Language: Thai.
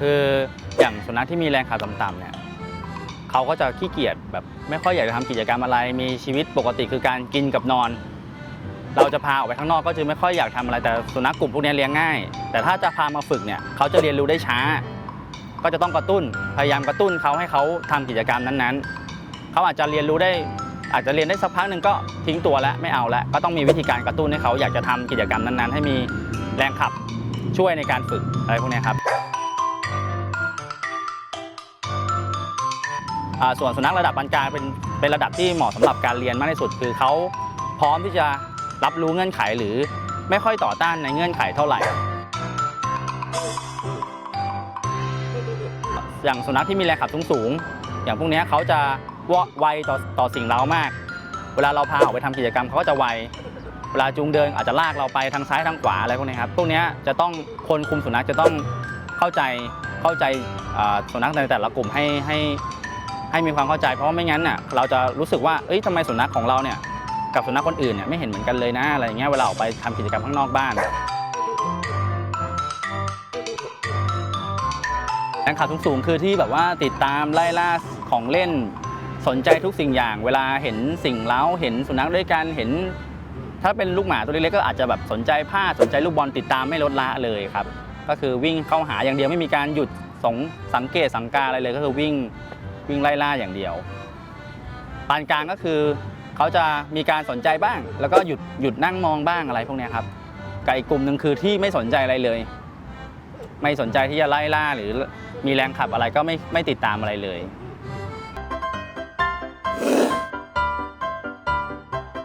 คืออย่างสุนัขที่มีแรงขาต่ำๆเนี่ยเขาก็จะขี้เกียจแบบไม่ค่อยอยากจะทำกิจกรรมอะไร มีชีวิตปกติคือการกินกับนอน เราจะพาออกไปข้างนอกก็จะไม่ค่อยอยากทำอะไรแต่สุนัขกลุ่มพวกนี้เลี้ยงง่าย แต่ถ้าจะพามาฝึกเนี่ยเขาจะเรียนรู้ได้ช้า ก็จะต้องกระตุ้นพยายามกระตุ้นเขาให้เขาทำกิจกรรมนั้นๆเขาอาจจะเรียนรู้ได้อาจจะเรียนได้สักพักหนึ่งก็ทิ้งตัวแล้วไม่เอาแล้วก็ต้องมีวิธีการกระตุ้นให้เขาอยากจะทำกิจกรรมนั้นๆ ให้มีแรงขับช่วยในการฝึกอะไรพวกนี้ครับ ส่วนสุนัขระดับปานกลางเป็นเป็นระดับที่เหมาะสำหรับการเรียนมากที่สุด คือเขาพร้อมที่จะรับรู้เงื่อนไขหรือไม่ค่อยต่อต้านในเงื่อนไขเท่าไหร่ อย่างสุนัขที่มีแรงขับสูงๆอย่างพวกนี้เขาจะวะไวต่อต่อสิ่งเร้ามาก เวลาเราพาออกไปทำกิจกรรมเขาก็จะไวเวลาจูงเดินอาจจะลากเราไปทางซ้ายทางขวาอะไรพวกนี้ครับพวกนี้จะต้องคนคุมสุนัขจะต้องเข้าใจเข้าใจสุนัขในแต่ละกลุ่มให้ให้ ให้มีความเข้าใจเพราะว่าไม่งั้นน่ะเราจะรู้สึกว่าเอ้ยทำไมสุนัขของเราเนี่ยกับสุนัขคนอื่นเนี่ยไม่เห็นเหมือนกันเลยนะอะไรอย่างเงี้ยเวลาออกไปทำกิจกรรมข้างนอกบ้านแรงขับสูงๆคือที่แบบว่าติดตามไล่ล่าของเล่นสนใจทุกสิ่งอย่าง เวลาเห็นสิ่งเล้าเห็นสุนัขด้วยกันเห็น ถ้าเป็นลูกหมาตัวเล็กๆก็อาจจะแบบสนใจผ้าสนใจลูกบอลติดตามไม่ลดละเลยครับ ก็คือวิ่งเข้าหาอย่างเดียวไม่มีการหยุดสงสังเกตสังกาอะไรเลย ก็คือวิ่ง วิ่งไล่ล่าอย่างเดียวปานกลางก็คือเขาจะมีการสนใจบ้าง แล้วก็หยุดหยุดนั่งมองบ้างอะไรพวกนี้ครับกับอีกกลุ่มหนึ่งคือที่ไม่สนใจอะไรเลย ไม่สนใจที่จะไล่ล่าหรือมีแรงขับอะไรก็ไม่ไม่ติดตามอะไรเลย